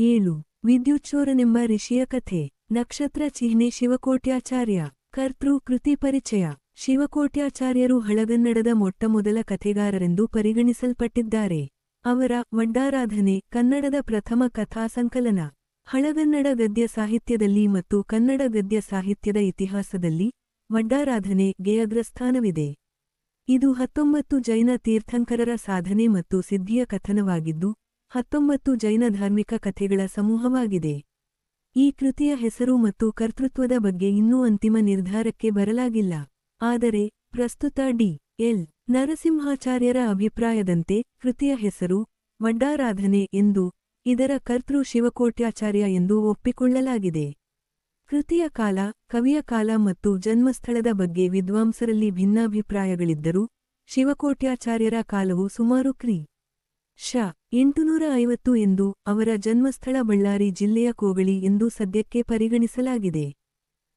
ಏಳು. ವಿದ್ಯುಚ್ಛೋರನೆಂಬ ಋಷಿಯ ಕಥೆ. ನಕ್ಷತ್ರ ಚಿಹ್ನೆ ಶಿವಕೋಟ್ಯಾಚಾರ್ಯ. ಕರ್ತೃ ಕೃತಿ ಪರಿಚಯ. ಶಿವಕೋಟ್ಯಾಚಾರ್ಯರು ಹಳಗನ್ನಡದ ಮೊಟ್ಟಮೊದಲ ಕಥೆಗಾರರೆಂದು ಪರಿಗಣಿಸಲ್ಪಟ್ಟಿದ್ದಾರೆ. ಅವರ ವಡ್ಡಾರಾಧನೆ ಕನ್ನಡದ ಪ್ರಥಮ ಕಥಾ ಸಂಕಲನ. ಹಳಗನ್ನಡ ಗದ್ಯ ಸಾಹಿತ್ಯದಲ್ಲಿ ಮತ್ತು ಕನ್ನಡ ಗದ್ಯ ಸಾಹಿತ್ಯದ ಇತಿಹಾಸದಲ್ಲಿ ವಡ್ಡಾರಾಧನೆ ಗೇಯಗ್ರಸ್ಥಾನವಿದೆ. ಇದು ಹತ್ತೊಂಬತ್ತು ಜೈನ ತೀರ್ಥಂಕರರ ಸಾಧನೆ ಮತ್ತು ಸಿದ್ಧಿಯ ಕಥನವಾಗಿದ್ದು ಹತ್ತೊಂಬತ್ತು ಜೈನ ಧಾರ್ಮಿಕ ಕಥೆಗಳ ಸಮೂಹವಾಗಿದೆ. ಈ ಕೃತಿಯ ಹೆಸರು ಮತ್ತು ಕರ್ತೃತ್ವದ ಬಗ್ಗೆ ಇನ್ನೂ ಅಂತಿಮ ನಿರ್ಧಾರಕ್ಕೆ ಬರಲಾಗಿಲ್ಲ. ಆದರೆ, ಪ್ರಸ್ತುತ ಡಿ. ಎಲ್. ನರಸಿಂಹಾಚಾರ್ಯರ ಅಭಿಪ್ರಾಯದಂತೆ ಕೃತಿಯ ಹೆಸರು ವಡ್ಡಾರಾಧನೆ ಎಂದು ಇದರ ಕರ್ತೃ ಶಿವಕೋಟ್ಯಾಚಾರ್ಯ ಎಂದು ಒಪ್ಪಿಕೊಳ್ಳಲಾಗಿದೆ. ಕೃತಿಯ ಕಾಲ, ಕವಿಯ ಕಾಲ ಮತ್ತು ಜನ್ಮಸ್ಥಳದ ಬಗ್ಗೆ ವಿದ್ವಾಂಸರಲ್ಲಿ ಭಿನ್ನಾಭಿಪ್ರಾಯಗಳಿದ್ದರೂ, ಶಿವಕೋಟ್ಯಾಚಾರ್ಯರ ಕಾಲವು ಸುಮಾರು ಕ್ರಿ. ಶ ಎಂಟುನೂರ ಐವತ್ತು ಎಂದು ಅವರ ಜನ್ಮಸ್ಥಳ ಬಳ್ಳಾರಿ ಜಿಲ್ಲೆಯ ಕೋಗಳಿ ಎಂದು ಸದ್ಯಕ್ಕೆ ಪರಿಗಣಿಸಲಾಗಿದೆ.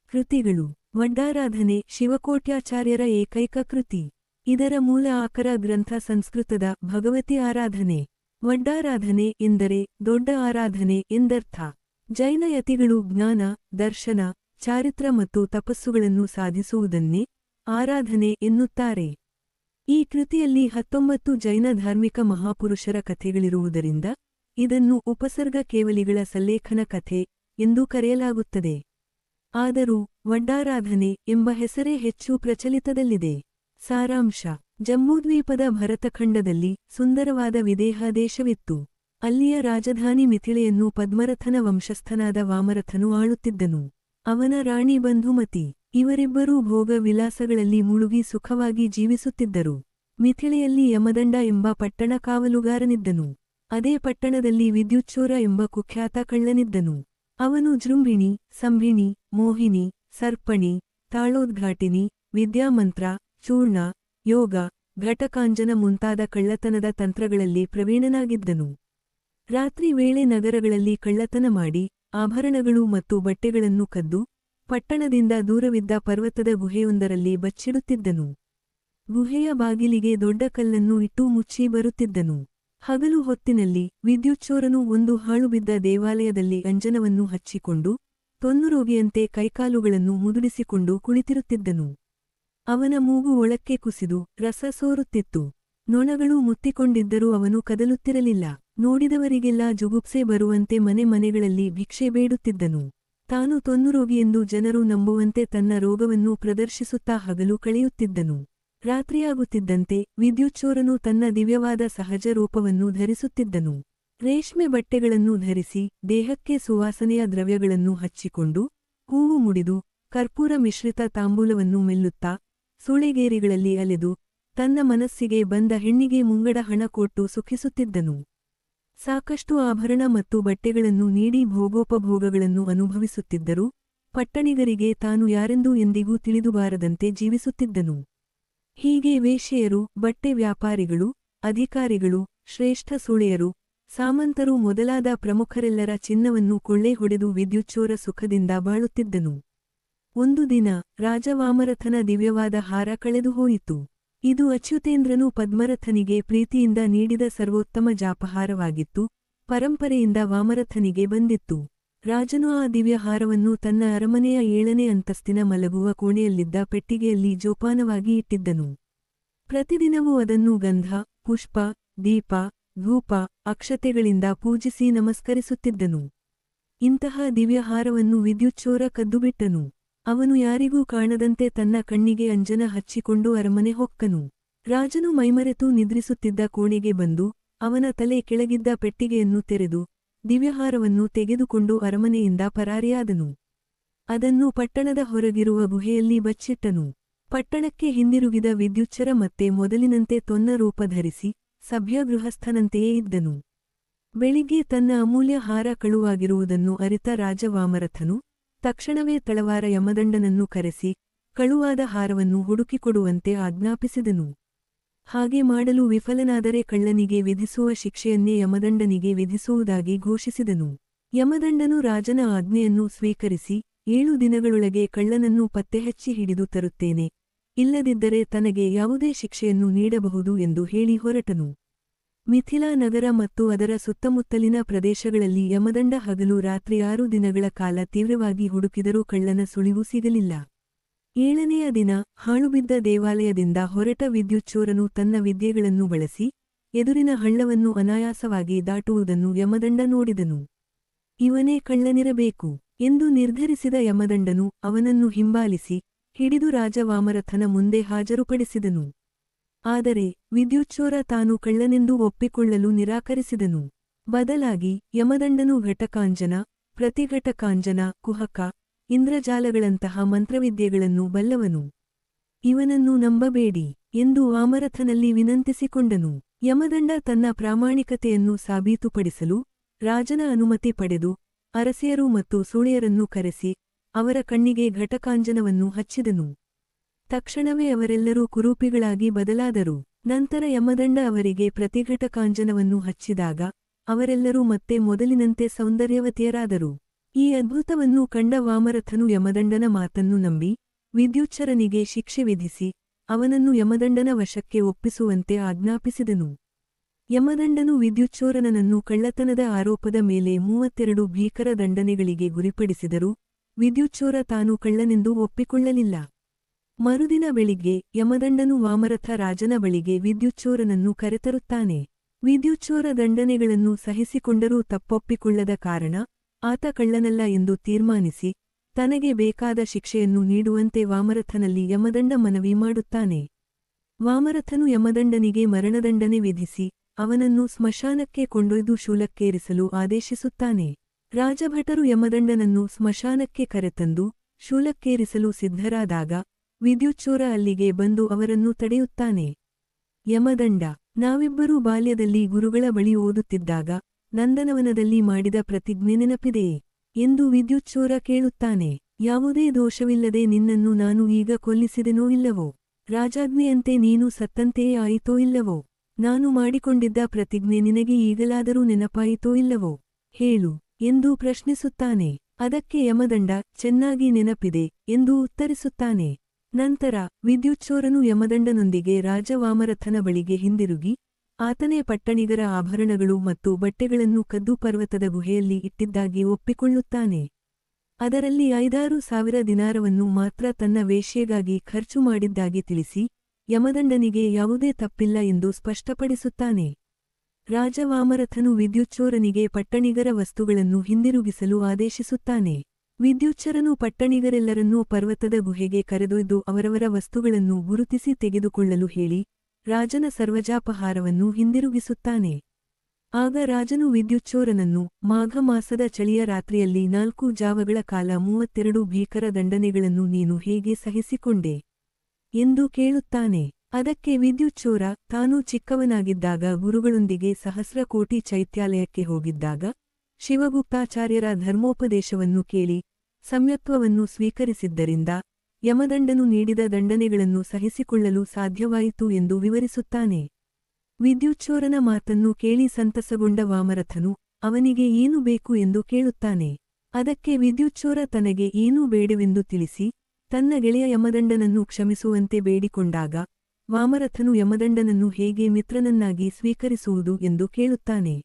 ಕೃತಿಗಳು ವಡ್ಡಾರಾಧನೆ ಶಿವಕೋಟ್ಯಾಚಾರ್ಯರ ಏಕೈಕ ಕೃತಿ. ಇದರ ಮೂಲ ಆಕರ ಗ್ರಂಥ ಸಂಸ್ಕೃತದ ಭಗವತಿ ಆರಾಧನೆ. ವಡ್ಡಾರಾಧನೆ ಎಂದರೆ ದೊಡ್ಡ ಆರಾಧನೆ ಎಂದರ್ಥ. ಜೈನ ಯತಿಗಳು ಜ್ಞಾನ, ದರ್ಶನ, ಚಾರಿತ್ರ ಮತ್ತು ತಪಸ್ಸುಗಳನ್ನು ಸಾಧಿಸುವುದನ್ನೇ ಆರಾಧನೆ ಎನ್ನುತ್ತಾರೆ. ಈ ಕೃತಿಯಲ್ಲಿ ಹತ್ತೊಂಬತ್ತು ಜೈನ ಧಾರ್ಮಿಕ ಮಹಾಪುರುಷರ ಕಥೆಗಳಿರುವುದರಿಂದ ಇದನ್ನು ಉಪಸರ್ಗ ಕೇವಲಿಗಳ ಸಲ್ಲೇಖನ ಕಥೆ ಎಂದು ಕರೆಯಲಾಗುತ್ತದೆ. ಆದರೂ ವಡ್ಡಾರಾಧನೆ ಎಂಬ ಹೆಸರೇ ಹೆಚ್ಚು ಪ್ರಚಲಿತದಲ್ಲಿದೆ. ಸಾರಾಂಶ ಜಮ್ಮುದ್ವೀಪದ ಭರತಖಂಡದಲ್ಲಿ ಸುಂದರವಾದ ವಿದೇಹ ದೇಶವಿತ್ತು ಅಲ್ಲಿಯ ರಾಜಧಾನಿ ಮಿಥಿಳೆಯನ್ನು ಪದ್ಮರಥನ ವಂಶಸ್ಥನಾದ ವಾಮರಥನು ಆಳುತ್ತಿದ್ದನು. ಅವನ ರಾಣಿ ಬಂಧುಮತಿ ಇವರಿಬ್ಬರೂ ಭೋಗ ವಿಲಾಸಗಳಲ್ಲಿ ಮುಳುಗಿ ಸುಖವಾಗಿ ಜೀವಿಸುತ್ತಿದ್ದರು. ಮಿಥಿಳೆಯಲ್ಲಿ ಯಮದಂಡ ಎಂಬ ಪಟ್ಟಣ ಕಾವಲುಗಾರನಿದ್ದನು. ಅದೇ ಪಟ್ಟಣದಲ್ಲಿ ವಿದ್ಯುಚ್ಛೋರ ಎಂಬ ಕುಖ್ಯಾತ ಕಳ್ಳನಿದ್ದನು. ಅವನು ಜೃಂಭಿಣಿ, ಸಂಭಿಣಿ, ಮೋಹಿನಿ, ಸರ್ಪಣಿ, ತಾಳೋದ್ಘಾಟಿನಿ, ವಿದ್ಯಾಮಂತ್ರ, ಚೂರ್ಣ, ಯೋಗ, ಘಟಕಾಂಜನ ಮುಂತಾದ ಕಳ್ಳತನದ ತಂತ್ರಗಳಲ್ಲಿ ಪ್ರವೀಣನಾಗಿದ್ದನು. ರಾತ್ರಿ ವೇಳೆ ನಗರಗಳಲ್ಲಿ ಕಳ್ಳತನ ಮಾಡಿ, ಆಭರಣಗಳು ಮತ್ತು ಬಟ್ಟೆಗಳನ್ನು ಕದ್ದು ಪಟ್ಟಣದಿಂದ ದೂರವಿದ್ದ ಪರ್ವತದ ಗುಹೆಯೊಂದರಲ್ಲಿ ಬಚ್ಚಿಡುತ್ತಿದ್ದನು. ಗುಹೆಯ ಬಾಗಿಲಿಗೆ ದೊಡ್ಡ ಕಲ್ಲನ್ನು ಇಟ್ಟು ಮುಚ್ಚಿ ಬರುತ್ತಿದ್ದನು. ಹಗಲು ಹೊತ್ತಿನಲ್ಲಿ ವಿದ್ಯುಚ್ಛೋರನು ಒಂದು ಹಾಳುಬಿದ್ದ ದೇವಾಲಯದಲ್ಲಿ ಅಂಜನವನ್ನು ಹಚ್ಚಿಕೊಂಡು, ತೊನ್ನುರೋಗಿಯಂತೆ ಕೈಕಾಲುಗಳನ್ನು ಮುದುಡಿಸಿಕೊಂಡು ಕುಳಿತಿರುತ್ತಿದ್ದನು. ಅವನ ಮೂಗು ಒಳಕ್ಕೆ ಕುಸಿದು ರಸ ಸೋರುತ್ತಿತ್ತು. ನೊಣಗಳು ಮುತ್ತಿಕೊಂಡಿದ್ದರೂ ಅವನು ಕದಲುತ್ತಿರಲಿಲ್ಲ. ನೋಡಿದವರಿಗೆಲ್ಲ ಜುಗುಪ್ಸೆ ಬರುವಂತೆ ಮನೆ ಮನೆಗಳಲ್ಲಿ ಭಿಕ್ಷೆ ಬೇಡುತ್ತಿದ್ದನು. ತಾನು ತೊನ್ನುರೋಗಿಯೆಂದು ಜನರು ನಂಬುವಂತೆ ತನ್ನ ರೋಗವನ್ನು ಪ್ರದರ್ಶಿಸುತ್ತಾ ಹಗಲು ಕಳೆಯುತ್ತಿದ್ದನು. ರಾತ್ರಿಯಾಗುತ್ತಿದ್ದಂತೆ ವಿದ್ಯುಚ್ಛೋರನು ತನ್ನ ದಿವ್ಯವಾದ ಸಹಜ ರೂಪವನ್ನು ಧರಿಸುತ್ತಿದ್ದನು. ರೇಷ್ಮೆ ಬಟ್ಟೆಗಳನ್ನು ಧರಿಸಿ ದೇಹಕ್ಕೆ ಸುವಾಸನೆಯ ದ್ರವ್ಯಗಳನ್ನು ಹಚ್ಚಿಕೊಂಡು ಹೂವು ಮುಡಿದು ಕರ್ಪೂರ ಮಿಶ್ರಿತ ತಾಂಬೂಲವನ್ನು ಮೆಲ್ಲುತ್ತಾ ಸುಳಿಗೇರಿಗಳಲ್ಲಿ ಅಲೆದು ತನ್ನ ಮನಸ್ಸಿಗೆ ಬಂದ ಹೆಣ್ಣಿಗೆ ಮುಂಗಡ ಹಣ ಕೊಟ್ಟು ಸುಖಿಸುತ್ತಿದ್ದನು. ಸಾಕಷ್ಟು ಆಭರಣ ಮತ್ತು ಬಟ್ಟೆಗಳನ್ನು ನೀಡಿ ಭೋಗೋಪಭೋಗಗಳನ್ನು ಅನುಭವಿಸುತ್ತಿದ್ದರು. ಪಟ್ಟಣಿಗರಿಗೆ ತಾನು ಯಾರೆಂದೂ ಎಂದಿಗೂ ತಿಳಿದುಬಾರದಂತೆ ಜೀವಿಸುತ್ತಿದ್ದನು. ಹೀಗೆ ವೇಶ್ಯೆಯರು, ಬಟ್ಟೆ ವ್ಯಾಪಾರಿಗಳು, ಅಧಿಕಾರಿಗಳು, ಶ್ರೇಷ್ಠ ಸುಳೆಯರು, ಸಾಮಂತರು ಮೊದಲಾದ ಪ್ರಮುಖರೆಲ್ಲರ ಚಿನ್ನವನ್ನು ಕೊಳ್ಳೆ ಹೊಡೆದು ವಿದ್ಯುಚ್ಛೋರ ಸುಖದಿಂದ ಬಾಳುತ್ತಿದ್ದನು. ಒಂದು ದಿನ ರಾಜವಾಮರಥನ ದಿವ್ಯವಾದ ಹಾರ ಕಳೆದುಹೋಯಿತು. ಇದು ಅಚ್ಯುತೇಂದ್ರನು ಪದ್ಮರಥನಿಗೆ ಪ್ರೀತಿಯಿಂದ ನೀಡಿದ ಸರ್ವೋತ್ತಮ ಜಾಪಹಾರವಾಗಿತ್ತು. ಪರಂಪರೆಯಿಂದ ವಾಮರಥನಿಗೆ ಬಂದಿತ್ತು. ರಾಜನು ಆ ದಿವ್ಯಹಾರವನ್ನು ತನ್ನ ಅರಮನೆಯ ಏಳನೇ ಅಂತಸ್ತಿನ ಮಲಗುವ ಕೋಣೆಯಲ್ಲಿದ್ದ ಪೆಟ್ಟಿಗೆಯಲ್ಲಿ ಜೋಪಾನವಾಗಿ ಇಟ್ಟಿದ್ದನು. ಪ್ರತಿದಿನವೂ ಅದನ್ನು ಗಂಧ, ಪುಷ್ಪ, ದೀಪ, ಧೂಪ, ಅಕ್ಷತೆಗಳಿಂದ ಪೂಜಿಸಿ ನಮಸ್ಕರಿಸುತ್ತಿದ್ದನು. ಇಂತಹ ದಿವ್ಯಹಾರವನ್ನು ವಿದ್ಯುಚ್ಛೋರ ಕದ್ದುಬಿಟ್ಟನು. ಅವನು ಯಾರಿಗೂ ಕಾಣದಂತೆ ತನ್ನ ಕಣ್ಣಿಗೆ ಅಂಜನ ಹಚ್ಚಿಕೊಂಡು ಅರಮನೆ ಹೊಕ್ಕನು. ರಾಜನು ಮೈಮರೆತು ನಿದ್ರಿಸುತ್ತಿದ್ದ ಕೋಣೆಗೆ ಬಂದು ಅವನ ತಲೆ ಕೆಳಗಿದ್ದ ಪೆಟ್ಟಿಗೆಯನ್ನು ತೆರೆದು ದಿವ್ಯಹಾರವನ್ನು ತೆಗೆದುಕೊಂಡು ಅರಮನೆಯಿಂದ ಪರಾರಿಯಾದನು. ಅದನ್ನು ಪಟ್ಟಣದ ಹೊರಗಿರುವ ಗುಹೆಯಲ್ಲಿ ಬಚ್ಚಿಟ್ಟನು. ಪಟ್ಟಣಕ್ಕೆ ಹಿಂದಿರುಗಿದ ವಿದ್ಯುಚ್ಛರ ಮತ್ತೆ ಮೊದಲಿನಂತೆ ತೊನ್ನ ರೂಪ ಧರಿಸಿ ಸಭ್ಯ ಗೃಹಸ್ಥನಂತೆಯೇ ಇದ್ದನು. ಬೆಳಿಗ್ಗೆ ತನ್ನ ಅಮೂಲ್ಯ ಹಾರ ಕಳುವಾಗಿರುವುದನ್ನು ಅರಿತ ರಾಜವಾಮರಥನು ತಕ್ಷಣವೇ ತಳವಾರ ಯಮದಂಡನನ್ನು ಕರೆಸಿ ಕಳುವಾದ ಹಾರವನ್ನು ಹುಡುಕಿಕೊಡುವಂತೆ ಆಜ್ಞಾಪಿಸಿದನು. ಹಾಗೆ ಮಾಡಲು ವಿಫಲನಾದರೆ ಕಳ್ಳನಿಗೆ ವಿಧಿಸುವ ಶಿಕ್ಷೆಯನ್ನೇ ಯಮದಂಡನಿಗೆ ವಿಧಿಸುವುದಾಗಿ ಘೋಷಿಸಿದನು. ಯಮದಂಡನು ರಾಜನ ಆಜ್ಞೆಯನ್ನು ಸ್ವೀಕರಿಸಿ ಏಳು ದಿನಗಳೊಳಗೆ ಕಳ್ಳನನ್ನು ಪತ್ತೆಹಚ್ಚಿ ಹಿಡಿದು ತರುತ್ತೇನೆ. ಇಲ್ಲದಿದ್ದರೆ ತನಗೆ ಯಾವುದೇ ಶಿಕ್ಷೆಯನ್ನು ನೀಡಬಹುದು ಎಂದು ಹೇಳಿ ಹೊರಟನು. ಮಿಥಿಲಾ ನಗರ ಮತ್ತು ಅದರ ಸುತ್ತಮುತ್ತಲಿನ ಪ್ರದೇಶಗಳಲ್ಲಿ ಯಮದಂಡ ಹಗಲು ರಾತ್ರಿ ಆರು ದಿನಗಳ ಕಾಲ ತೀವ್ರವಾಗಿ ಹುಡುಕಿದರೂ ಕಳ್ಳನ ಸುಳಿವು ಸಿಗಲಿಲ್ಲ. ಏಳನೆಯ ದಿನ ಹಾಳುಬಿದ್ದ ದೇವಾಲಯದಿಂದ ಹೊರಟ ವಿದ್ಯುಚ್ಚೋರನು ತನ್ನ ವಿದ್ಯೆಗಳನ್ನು ಬಳಸಿ ಎದುರಿನ ಹಳ್ಳವನ್ನು ಅನಾಯಾಸವಾಗಿ ದಾಟುವುದನ್ನು ಯಮದಂಡ ನೋಡಿದನು. ಇವನೇ ಕಳ್ಳನಿರಬೇಕು ಎಂದು ನಿರ್ಧರಿಸಿದ ಯಮದಂಡನು ಅವನನ್ನು ಹಿಂಬಾಲಿಸಿ ಹಿಡಿದು ರಾಜವಾಮರಥನ ಮುಂದೆ ಹಾಜರುಪಡಿಸಿದನು. ಆದರೆ ವಿದ್ಯುಚ್ಛೋರ ತಾನು ಕಳ್ಳನೆಂದು ಒಪ್ಪಿಕೊಳ್ಳಲು ನಿರಾಕರಿಸಿದನು. ಬದಲಾಗಿ ಯಮದಂಡನು ಘಟಕಾಂಜನ, ಪ್ರತಿಘಟಕಾಂಜನ, ಕುಹಕ, ಇಂದ್ರಜಾಲಗಳಂತಹ ಮಂತ್ರವಿದ್ಯೆಗಳನ್ನು ಬಲ್ಲವನು. ಇವನನ್ನು ನಂಬಬೇಡಿ ಎಂದು ವಾಮರಥನಲ್ಲಿ ವಿನಂತಿಸಿಕೊಂಡನು. ಯಮದಂಡ ತನ್ನ ಪ್ರಾಮಾಣಿಕತೆಯನ್ನು ಸಾಬೀತುಪಡಿಸಲು ರಾಜನ ಅನುಮತಿ ಪಡೆದು ಅರಸಿಯರು ಮತ್ತು ಸುಳಿಯರನ್ನು ಕರೆಸಿ ಅವರ ಕಣ್ಣಿಗೆ ಘಟಕಾಂಜನವನ್ನು ಹಚ್ಚಿದನು. ತಕ್ಷಣವೇ ಅವರೆಲ್ಲರೂ ಕುರೂಪಿಗಳಾಗಿ ಬದಲಾದರು. ನಂತರ ಯಮದಂಡ ಅವರಿಗೆ ಪ್ರತಿಘಟಕಾಂಜನವನ್ನು ಹಚ್ಚಿದಾಗ, ಅವರೆಲ್ಲರೂ ಮತ್ತೆ ಮೊದಲಿನಂತೆ ಸೌಂದರ್ಯವತಿಯರಾದರು. ಈ ಅದ್ಭುತವನ್ನು ಕಂಡ ವಾಮರಥನು ಯಮದಂಡನ ಮಾತನ್ನು ನಂಬಿ, ವಿದ್ಯುಚ್ಛರನಿಗೆ ಶಿಕ್ಷೆ ವಿಧಿಸಿ, ಅವನನ್ನು ಯಮದಂಡನ ವಶಕ್ಕೆ ಒಪ್ಪಿಸುವಂತೆ ಆಜ್ಞಾಪಿಸಿದನು. ಯಮದಂಡನು ವಿದ್ಯುಚ್ಚೋರನನ್ನು ಕಳ್ಳತನದ ಆರೋಪದ ಮೇಲೆ ಮೂವತ್ತೆರಡು ಭೀಕರ ದಂಡನೆಗಳಿಗೆ ಗುರಿಪಡಿಸಿದರು, ವಿದ್ಯುಚ್ಛೋರ ತಾನು ಕಳ್ಳನೆಂದು ಒಪ್ಪಿಕೊಳ್ಳಲಿಲ್ಲ. ಮರುದಿನ ಬೆಳಿಗ್ಗೆ ಯಮದಂಡನು ವಾಮರಥ ರಾಜನ ಬಳಿಗೆ ವಿದ್ಯುಚ್ಚೋರನನ್ನು ಕರೆತರುತ್ತಾನೆ. ವಿದ್ಯುಚ್ಚೋರ ದಂಡನೆಗಳನ್ನು ಸಹಿಸಿಕೊಂಡರೂ ತಪ್ಪೊಪ್ಪಿಕೊಳ್ಳದ ಕಾರಣ ಆತ ಕಳ್ಳನಲ್ಲ ಎಂದು ತೀರ್ಮಾನಿಸಿ ತನಗೆ ಬೇಕಾದ ಶಿಕ್ಷೆಯನ್ನು ನೀಡುವಂತೆ ವಾಮರಥನಲ್ಲಿ ಯಮದಂಡ ಮನವಿ ಮಾಡುತ್ತಾನೆ. ವಾಮರಥನು ಯಮದಂಡನಿಗೆ ಮರಣದಂಡನೆ ವಿಧಿಸಿ ಅವನನ್ನು ಸ್ಮಶಾನಕ್ಕೆ ಕೊಂಡೊಯ್ದು ಶೂಲಕ್ಕೇರಿಸಲು ಆದೇಶಿಸುತ್ತಾನೆ. ರಾಜಭಟರು ಯಮದಂಡನನ್ನು ಸ್ಮಶಾನಕ್ಕೆ ಕರೆತಂದು ಶೂಲಕ್ಕೇರಿಸಲು ಸಿದ್ಧರಾದಾಗ ವಿದ್ಯುಚ್ಚೋರ ಅಲ್ಲಿಗೆ ಬಂದು ಅವರನ್ನು ತಡೆಯುತ್ತಾನೆ. ಯಮದಂಡ. ನಾವಿಬ್ಬರೂ ಬಾಲ್ಯದಲ್ಲಿ ಗುರುಗಳ ಬಳಿ ಓದುತ್ತಿದ್ದಾಗ ನಂದನವನದಲ್ಲಿ ಮಾಡಿದ ಪ್ರತಿಜ್ಞೆ ನೆನಪಿದೆಯೇ ಎಂದು ವಿದ್ಯುಚ್ಚೋರ ಕೇಳುತ್ತಾನೆ. ಯಾವುದೇ ದೋಷವಿಲ್ಲದೆ ನಿನ್ನನ್ನು ನಾನು ಈಗ ಕೊಲ್ಲಿಸಿದೆನೋ ಇಲ್ಲವೋ? ರಾಜಾಜ್ಞೆಯಂತೆ ನೀನು ಸತ್ತಂತೆಯೇ ಆಯಿತೋ ಇಲ್ಲವೋ? ನಾನು ಮಾಡಿಕೊಂಡಿದ್ದ ಪ್ರತಿಜ್ಞೆ ನಿನಗೆ ಈಗಲಾದರೂ ನೆನಪಾಯಿತೋ ಇಲ್ಲವೋ? ಹೇಳು ಎಂದು ಪ್ರಶ್ನಿಸುತ್ತಾನೆ. ಅದಕ್ಕೆ ಯಮದಂಡ ಚೆನ್ನಾಗಿ ನೆನಪಿದೆ ಎಂದು ಉತ್ತರಿಸುತ್ತಾನೆ. ನಂತರ ವಿದ್ಯುಚ್ಚೋರನು ಯಮದಂಡನೊಂದಿಗೆ ರಾಜವಾಮರಥನ ಬಳಿಗೆ ಹಿಂದಿರುಗಿ, ಆತನೇ ಪಟ್ಟಣಿಗರ ಆಭರಣಗಳು ಮತ್ತು ಬಟ್ಟೆಗಳನ್ನು ಕದ್ದು ಪರ್ವತದ ಗುಹೆಯಲ್ಲಿ ಇಟ್ಟಿದ್ದಾಗಿ ಒಪ್ಪಿಕೊಳ್ಳುತ್ತಾನೆ. ಅದರಲ್ಲಿ ಐದಾರು ಸಾವಿರ ದಿನಾರವನ್ನು ಮಾತ್ರ ತನ್ನ ವೇಶ್ಯೆಗಾಗಿ ಖರ್ಚು ಮಾಡಿದ್ದಾಗಿ ತಿಳಿಸಿ, ಯಮದಂಡನಿಗೆ ಯಾವುದೇ ತಪ್ಪಿಲ್ಲ ಎಂದು ಸ್ಪಷ್ಟಪಡಿಸುತ್ತಾನೆ. ರಾಜವಾಮರಥನು ವಿದ್ಯುಚ್ಚೋರನಿಗೆ ಪಟ್ಟಣಿಗರ ವಸ್ತುಗಳನ್ನು ಹಿಂದಿರುಗಿಸಲು ಆದೇಶಿಸುತ್ತಾನೆ. ವಿದ್ಯುಚ್ಚರನು ಪಟ್ಟಣಿಗರೆಲ್ಲರನ್ನೂ ಪರ್ವತದ ಗುಹೆಗೆ ಕರೆದೊಯ್ದು ಅವರವರ ವಸ್ತುಗಳನ್ನು ಗುರುತಿಸಿ ತೆಗೆದುಕೊಳ್ಳಲು ಹೇಳಿ, ರಾಜನ ಸರ್ವಜಾಪಹಾರವನ್ನು ಹಿಂದಿರುಗಿಸುತ್ತಾನೆ. ಆಗ ರಾಜನು ವಿದ್ಯುಚ್ಛೋರನನ್ನು ಮಾಘ ಮಾಸದ ಚಳಿಯ ರಾತ್ರಿಯಲ್ಲಿ ನಾಲ್ಕು ಜಾವಗಳ ಕಾಲ ಮೂವತ್ತೆರಡು ಭೀಕರ ದಂಡನೆಗಳನ್ನು ನೀನು ಹೇಗೆ ಸಹಿಸಿಕೊಂಡೆ? ಎಂದು ಕೇಳುತ್ತಾನೆ. ಅದಕ್ಕೆ ವಿದ್ಯುಚ್ಛೋರ ತಾನು ಚಿಕ್ಕವನಾಗಿದ್ದಾಗ ಗುರುಗಳೊಂದಿಗೆ ಸಹಸ್ರಕೋಟಿ ಚೈತ್ಯಾಲಯಕ್ಕೆ ಹೋಗಿದ್ದಾಗ ಶಿವಗುಪ್ತಾಚಾರ್ಯರ ಧರ್ಮೋಪದೇಶವನ್ನು ಕೇಳಿ ಸಂಯತ್ವವನ್ನು ಸ್ವೀಕರಿಸಿದ್ದರಿಂದ ಯಮದಂಡನು ನೀಡಿದ ದಂಡನೆಗಳನ್ನು ಸಹಿಸಿಕೊಳ್ಳಲು ಸಾಧ್ಯವಾಯಿತು ಎಂದು ವಿವರಿಸುತ್ತಾನೆ. ವಿದ್ಯುಚ್ಚೋರನ ಮಾತನ್ನು ಕೇಳಿ ಸಂತಸಗೊಂಡ ವಾಮರಥನು ಅವನಿಗೆ ಏನು ಬೇಕು ಎಂದು ಕೇಳುತ್ತಾನೆ. ಅದಕ್ಕೆ ವಿದ್ಯುಚ್ಛೋರ ತನಗೆ ಏನೂ ಬೇಡವೆಂದು ತಿಳಿಸಿ ತನ್ನ ಗೆಳೆಯ ಯಮದಂಡನನ್ನು ಕ್ಷಮಿಸುವಂತೆ ಬೇಡಿಕೊಂಡಾಗ ವಾಮರಥನು ಯಮದಂಡನನ್ನು ಹೇಗೆ ಮಿತ್ರನನ್ನಾಗಿ ಸ್ವೀಕರಿಸುವುದು ಎಂದು ಕೇಳುತ್ತಾನೆ.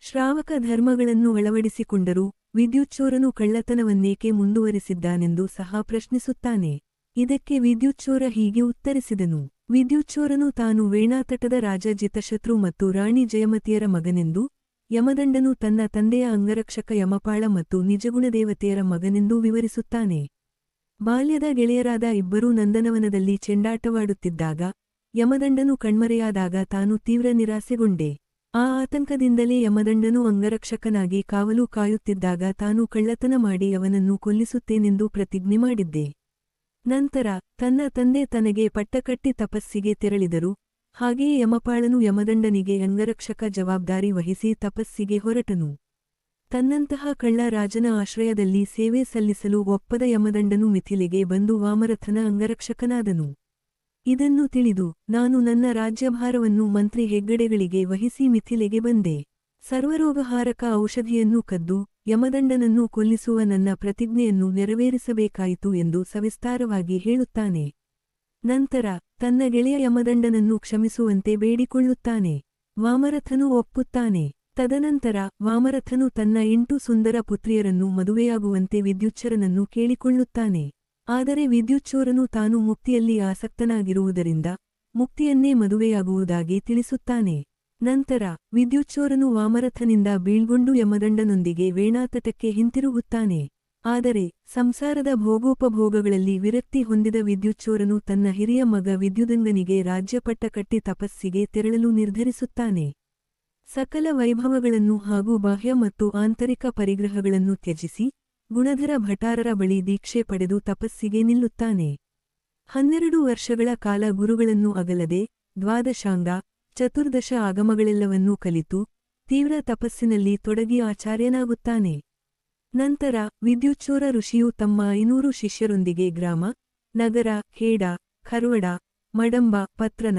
ಶ್ರಾವಕ ಧರ್ಮಗಳನ್ನು ಅಳವಡಿಸಿಕೊಂಡರೂ ವಿದ್ಯುಚ್ಚೋರನು ಕಳ್ಳತನವನ್ನೇಕೆ ಮುಂದುವರಿಸಿದ್ದಾನೆಂದು ಸಹ ಪ್ರಶ್ನಿಸುತ್ತಾನೆ. ಇದಕ್ಕೆ ವಿದ್ಯುಚ್ಚೋರ ಹೀಗೆ ಉತ್ತರಿಸಿದನು. ವಿದ್ಯುಚ್ಚೋರನು ತಾನು ವೇಣಾತಟದ ರಾಜ ಜಿತಶತ್ರು ಮತ್ತು ರಾಣಿ ಜಯಮತಿಯರ ಮಗನೆಂದು, ಯಮದಂಡನು ತನ್ನ ತಂದೆಯ ಅಂಗರಕ್ಷಕ ಯಮಪಾಳ ಮತ್ತು ನಿಜಗುಣದೇವತೆಯರ ಮಗನೆಂದು ವಿವರಿಸುತ್ತಾನೆ. ಬಾಲ್ಯದ ಗೆಳೆಯರಾದ ಇಬ್ಬರೂ ನಂದನವನದಲ್ಲಿ ಚೆಂಡಾಟವಾಡುತ್ತಿದ್ದಾಗ, ಯಮದಂಡನು ಕಣ್ಮರೆಯಾದಾಗ ತಾನು ತೀವ್ರ ನಿರಾಸೆಗೊಂಡೆ. ಆ ಆತಂಕದಿಂದಲೇ ಯಮದಂಡನು ಅಂಗರಕ್ಷಕನಾಗಿ ಕಾವಲು ಕಾಯುತ್ತಿದ್ದಾಗ ತಾನು ಕಳ್ಳತನ ಮಾಡಿ ಅವನನ್ನು ಕೊಲ್ಲಿಸುತ್ತೇನೆಂದು ಪ್ರತಿಜ್ಞೆ ಮಾಡಿದ್ದೆ. ನಂತರ ತನ್ನ ತಂದೆ ತನಗೆ ಪಟ್ಟಕಟ್ಟಿ ತಪಸ್ಸಿಗೆ ತೆರಳಿದರು. ಹಾಗೆಯೇ ಯಮಪಾಳನು ಯಮದಂಡನಿಗೆ ಅಂಗರಕ್ಷಕ ಜವಾಬ್ದಾರಿ ವಹಿಸಿ ತಪಸ್ಸಿಗೆ ಹೊರಟನು. ತನ್ನಂತಹ ಕಳ್ಳ ರಾಜನ ಆಶ್ರಯದಲ್ಲಿ ಸೇವೆ ಸಲ್ಲಿಸಲು ಒಪ್ಪದ ಯಮದಂಡನು ಮಿಥಿಲೆಗೆ ಬಂದು ವಾಮರಥನ ಅಂಗರಕ್ಷಕನಾದನು. ಇದನ್ನು ತಿಳಿದು ನಾನು ನನ್ನ ರಾಜ್ಯಭಾರವನ್ನು ಮಂತ್ರಿ ಹೆಗ್ಗಡೆಗಳಿಗೆ ವಹಿಸಿ ಮಿಥಿಲೆಗೆ ಬಂದೆ. ಸರ್ವರೋಗಹಾರಕ ಔಷಧಿಯನ್ನು ಕದ್ದು ಯಮದಂಡನನ್ನು ಕೊಲ್ಲಿಸುವ ನನ್ನ ಪ್ರತಿಜ್ಞೆಯನ್ನು ನೆರವೇರಿಸಬೇಕಾಯಿತು ಎಂದು ಸವಿಸ್ತಾರವಾಗಿ ಹೇಳುತ್ತಾನೆ. ನಂತರ ತನ್ನ ಗೆಳೆಯ ಯಮದಂಡನನ್ನು ಕ್ಷಮಿಸುವಂತೆ ಬೇಡಿಕೊಳ್ಳುತ್ತಾನೆ. ವಾಮರಥನು ಒಪ್ಪುತ್ತಾನೆ. ತದನಂತರ ವಾಮರಥನು ತನ್ನ ಎಂಟು ಸುಂದರ ಪುತ್ರಿಯರನ್ನು ಮದುವೆಯಾಗುವಂತೆ ವಿದ್ಯುಚ್ಛರನನ್ನು ಕೇಳಿಕೊಳ್ಳುತ್ತಾನೆ. ಆದರೆ ವಿದ್ಯುಚ್ಚೋರನು ತಾನು ಮುಕ್ತಿಯಲ್ಲಿ ಆಸಕ್ತನಾಗಿರುವುದರಿಂದ ಮುಕ್ತಿಯನ್ನೇ ಮದುವೆಯಾಗುವುದಾಗಿ ತಿಳಿಸುತ್ತಾನೆ. ನಂತರ ವಿದ್ಯುಚ್ಚೋರನು ವಾಮರಥನಿಂದ ಬೀಳ್ಗೊಂಡು ಯಮದಂಡನೊಂದಿಗೆ ವೇಣಾತಟಕ್ಕೆ ಹಿಂತಿರುಗುತ್ತಾನೆ. ಆದರೆ ಸಂಸಾರದ ಭೋಗೋಪಭೋಗಗಳಲ್ಲಿ ವಿರಕ್ತಿ ಹೊಂದಿದ ವಿದ್ಯುಚ್ಚೋರನು ತನ್ನ ಹಿರಿಯ ಮಗ ವಿದ್ಯುದಂಗನಿಗೆ ರಾಜ್ಯಪಟ್ಟ ಕಟ್ಟಿ ತಪಸ್ಸಿಗೆ ತೆರಳಲು ನಿರ್ಧರಿಸುತ್ತಾನೆ. ಸಕಲ ವೈಭವಗಳನ್ನು ಹಾಗೂ ಬಾಹ್ಯ ಮತ್ತು ಆಂತರಿಕ ಪರಿಗ್ರಹಗಳನ್ನು ತ್ಯಜಿಸಿ ಗುಣಧರ ಭಟಾರರ ಬಳಿ ದೀಕ್ಷೆ ಪಡೆದು ತಪಸ್ಸಿಗೆ ನಿಲ್ಲುತ್ತಾನೆ. ಹನ್ನೆರಡು ವರ್ಷಗಳ ಕಾಲ ಗುರುಗಳನ್ನು ಅಗಲದೆ ದ್ವಾದಶಾಂಗ, ಚತುರ್ದಶ ಆಗಮಗಳೆಲ್ಲವನ್ನೂ ಕಲಿತು ತೀವ್ರ ತಪಸ್ಸಿನಲ್ಲಿ ತೊಡಗಿ ಆಚಾರ್ಯನಾಗುತ್ತಾನೆ. ನಂತರ ವಿದ್ಯುಚ್ಛೋರ ಋಷಿಯು ತಮ್ಮ ಐನೂರು ಶಿಷ್ಯರೊಂದಿಗೆ ಗ್ರಾಮ, ನಗರ, ಖೇಡ ಖರ್ವಡ ಮಡಂಬ, ಪತ್ರನ,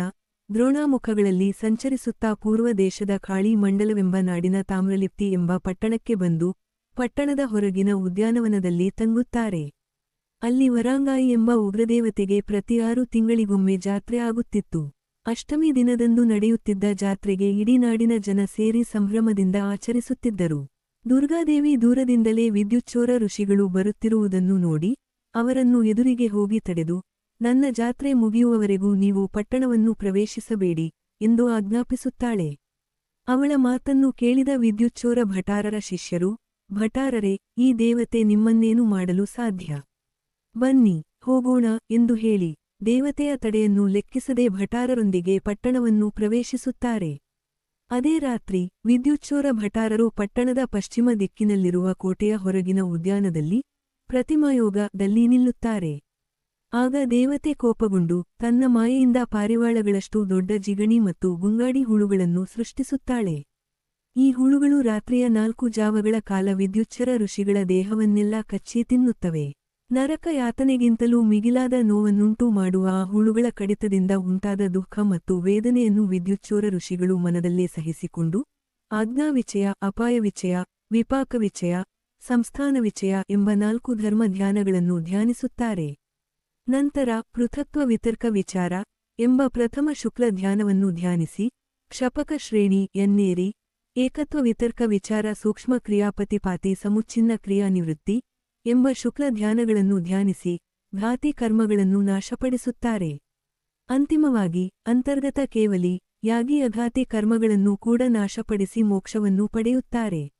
ದ್ರೋಣಾಮುಖಗಳಲ್ಲಿ ಸಂಚರಿಸುತ್ತಾ ಪೂರ್ವ ದೇಶದ ಖಾಳಿ ಮಂಡಲವೆಂಬ ನಾಡಿನ ತಾಮ್ರಲಿಪ್ತಿ ಎಂಬ ಪಟ್ಟಣಕ್ಕೆ ಬಂದು ಪಟ್ಟಣದ ಹೊರಗಿನ ಉದ್ಯಾನವನದಲ್ಲಿ ತಂಗುತ್ತಾರೆ. ಅಲ್ಲಿ ವರಾಂಗಾಯಿ ಎಂಬ ಉಗ್ರದೇವತೆಗೆ ಪ್ರತಿ ಆರು ತಿಂಗಳಿಗೊಮ್ಮೆ ಜಾತ್ರೆ ಆಗುತ್ತಿತ್ತು. ಅಷ್ಟಮಿ ದಿನದಂದು ನಡೆಯುತ್ತಿದ್ದ ಜಾತ್ರೆಗೆ ಇಡೀ ನಾಡಿನ ಜನ ಸೇರಿ ಸಂಭ್ರಮದಿಂದ ಆಚರಿಸುತ್ತಿದ್ದರು. ದುರ್ಗಾದೇವಿ ದೂರದಿಂದಲೇ ವಿದ್ಯುಚ್ಛೋರ ಋಷಿಗಳು ಬರುತ್ತಿರುವುದನ್ನು ನೋಡಿ, ಅವರನ್ನು ಎದುರಿಗೆ ಹೋಗಿ ತಡೆದು, ನನ್ನ ಜಾತ್ರೆ ಮುಗಿಯುವವರೆಗೂ ನೀವು ಪಟ್ಟಣವನ್ನು ಪ್ರವೇಶಿಸಬೇಡಿ ಎಂದು ಆಜ್ಞಾಪಿಸುತ್ತಾಳೆ. ಅವಳ ಮಾತನ್ನು ಕೇಳಿದ ವಿದ್ಯುಚ್ಛೋರ ಭಟಾರರ ಶಿಷ್ಯರು ಭಟಾರರೆ, ಈ ದೇವತೆ ನಿಮ್ಮನ್ನೇನು ಮಾಡಲು ಸಾಧ್ಯ? ಬನ್ನಿ, ಹೋಗೋಣ ಎಂದು ಹೇಳಿ. ದೇವತೆಯ ತಡೆಯನ್ನು ಲೆಕ್ಕಿಸದೆ ಭಟಾರರೊಂದಿಗೆ ಪಟ್ಟಣವನ್ನು ಪ್ರವೇಶಿಸುತ್ತಾರೆ. ಅದೇ ರಾತ್ರಿ, ವಿದ್ಯುಚ್ಛೋರ ಭಟಾರರು ಪಟ್ಟಣದ ಪಶ್ಚಿಮ ದಿಕ್ಕಿನಲ್ಲಿರುವ ಕೋಟೆಯ ಹೊರಗಿನ ಉದ್ಯಾನದಲ್ಲಿ ಪ್ರತಿಮಾಯೋಗದಲ್ಲಿ ನಿಲ್ಲುತ್ತಾರೆ. ಆಗ ದೇವತೆ ಕೋಪಗೊಂಡು ತನ್ನ ಮಾಯೆಯಿಂದ ಪಾರಿವಾಳಗಳಷ್ಟು ದೊಡ್ಡ ಜಿಗಣಿ ಮತ್ತು ಗುಂಗಾಡಿ ಹುಳುಗಳನ್ನು ಸೃಷ್ಟಿಸುತ್ತಾಳೆ. ಈ ಹುಳುಗಳು ರಾತ್ರಿಯ ನಾಲ್ಕು ಜಾವಗಳ ಕಾಲ ವಿದ್ಯುಚ್ಛರ ಋಷಿಗಳ ದೇಹವನ್ನೆಲ್ಲ ಕಚ್ಚಿ ತಿನ್ನುತ್ತವೆ. ನರಕ ಯಾತನೆಗಿಂತಲೂ ಮಿಗಿಲಾದ ನೋವನ್ನುಂಟು ಮಾಡುವ ಆ ಹುಳುಗಳ ಕಡಿತದಿಂದ ಉಂಟಾದ ದುಃಖ ಮತ್ತು ವೇದನೆಯನ್ನು ವಿದ್ಯುಚ್ಛೋರ ಋಷಿಗಳು ಮನದಲ್ಲೇ ಸಹಿಸಿಕೊಂಡು, ಆಜ್ಞಾವಿಚಯ, ಅಪಾಯವಿಚಯ, ವಿಪಾಕವಿಚಯ, ಸಂಸ್ಥಾನವಿಚಯ ಎಂಬ ನಾಲ್ಕು ಧರ್ಮ ಧ್ಯಾನಗಳನ್ನು ಧ್ಯಾನಿಸುತ್ತಾರೆ. ನಂತರ ಪೃಥತ್ವ ವಿತರ್ಕ ವಿಚಾರ ಎಂಬ ಪ್ರಥಮ ಶುಕ್ಲ ಧ್ಯಾನವನ್ನು ಧ್ಯಾನಿಸಿ, ಕ್ಷಪಕ ಶ್ರೇಣಿ ಎನ್ನೇರಿ ಏಕತ್ವ ವಿತರ್ಕ ವಿಚಾರ ಸೂಕ್ಷ್ಮ ಕ್ರಿಯಾಪತಿಪಾತಿ ಸಮುಚ್ಛಿನ್ನ ಕ್ರಿಯಾ ನಿವೃತ್ತಿ ಎಂಬ ಶುಕ್ಲ ಧ್ಯಾನಗಳನ್ನು ಧ್ಯಾನಿಸಿ ಘಾತಿ ಕರ್ಮಗಳನ್ನು ನಾಶಪಡಿಸುತ್ತಾರೆ. ಅಂತಿಮವಾಗಿ, ಅಂತರ್ಗತ ಕೇವಲಿ ಯಾಗಿ ಅಘಾತಿ ಕರ್ಮಗಳನ್ನು ಕೂಡ ನಾಶಪಡಿಸಿ ಮೋಕ್ಷವನ್ನು ಪಡೆಯುತ್ತಾರೆ.